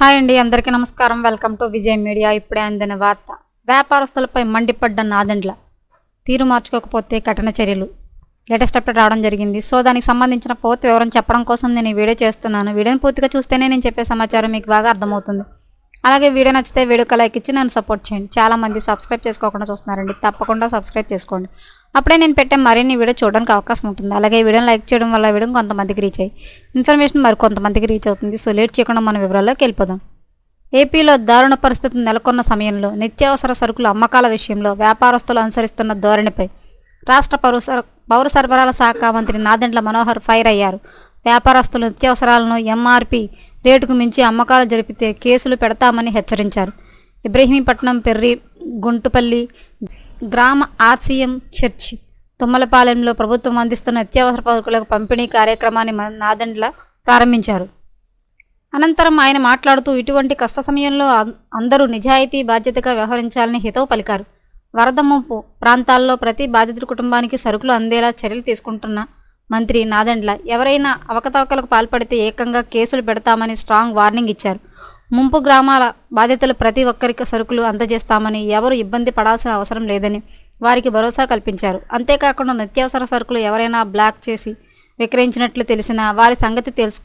Hi అండి అందరికీ నమస్కారం. వెల్కమ్ టు విజయ్ మీడియా ఇప్పుడే అందిన వార్త. వ్యాపారస్తులపై మండిపడ్డ నాదెండ్ల తీరు మార్చుకోకపోతే కఠిన చర్యలు. లేటెస్ట్ అప్డేట్ రావడం జరిగింది. సో దానికి సంబంధించిన పూర్తి వివరం చెప్పడం కోసం నేను ఈ వీడియో చేస్తున్నాను. వీడియోని పూర్తిగా చూస్తేనే నేను చెప్పే సమాచారం మీకు బాగా అర్థమవుతుంది. అలాగే వీడియో నచ్చితే వీడియోకి లైక్ ఇచ్చి నన్ను సపోర్ట్ చేయండి. చాలా మంది సబ్స్క్రైబ్ చేసుకోకుండా చూస్తున్నారండి. తప్పకుండా సబ్స్క్రైబ్ చేసుకోండి. అప్పుడే నేను పెట్టే మరిన్ని వీడియో చూడడానికి అవకాశం ఉంటుంది. అలాగే వీడియోని లైక్ చేయడం వల్ల వీడియో కొంతమందికి రీచ్ అయ్యి ఇన్ఫర్మేషన్ మరి కొంతమందికి రీచ్ అవుతుంది. సో లేట్ చేయకుండా మన వివరాల్లోకి వెళ్ళిపోదాం. ఏపీలో దారుణ పరిస్థితి నెలకొన్న సమయంలో నిత్యావసర సరుకుల అమ్మకాల విషయంలో వ్యాపారస్తులు అనుసరిస్తున్న ధోరణిపై రాష్ట్ర పౌర సర- పౌర సరఫరాల శాఖ మంత్రి నాదెండ్ల మనోహర్ ఫైర్ అయ్యారు. వ్యాపారస్తులు నిత్యావసరాలను ఎంఆర్పి రేటుకు మించి అమ్మకాలు జరిపితే కేసులు పెడతామని హెచ్చరించారు. ఇబ్రహీంపట్నం పెర్రి గుంటుపల్లి గ్రామ ఆర్సీఎం చర్చి తుమ్మలపాలెంలో ప్రభుత్వం అందిస్తున్న నిత్యావసర సరుకులకు పంపిణీ కార్యక్రమాన్ని నాదెండ్ల ప్రారంభించారు. అనంతరం ఆయన మాట్లాడుతూ ఇటువంటి కష్ట సమయంలో అందరూ నిజాయితీ బాధ్యతగా వ్యవహరించాలని హితవు పలికారు. వరద ముంపు ప్రాంతాల్లో ప్రతి బాధితుడి కుటుంబానికి సరుకులు అందేలా చర్యలు తీసుకుంటున్న మంత్రి నాదెండ్ల ఎవరైనా అవకతవకలకు పాల్పడితే ఏకంగా కేసులు పెడతామని స్ట్రాంగ్ వార్నింగ్ ఇచ్చారు. ముంపు గ్రామాల బాధితులు ప్రతి ఒక్కరికి సరుకులు అందజేస్తామని ఎవరు ఇబ్బంది పడాల్సిన అవసరం లేదని వారికి భరోసా కల్పించారు. అంతేకాకుండా నిత్యావసర సరుకులు ఎవరైనా బ్లాక్ చేసి విక్రయించినట్లు తెలిసినా వారి సంగతి తెలుసు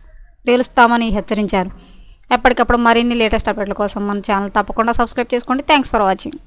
తేలుస్తామని హెచ్చరించారు. ఎప్పటికప్పుడు మరిన్ని లేటెస్ట్ అప్డేట్ల కోసం మన ఛానల్ తప్పకుండా సబ్స్క్రైబ్ చేసుకోండి. Thanks for watching.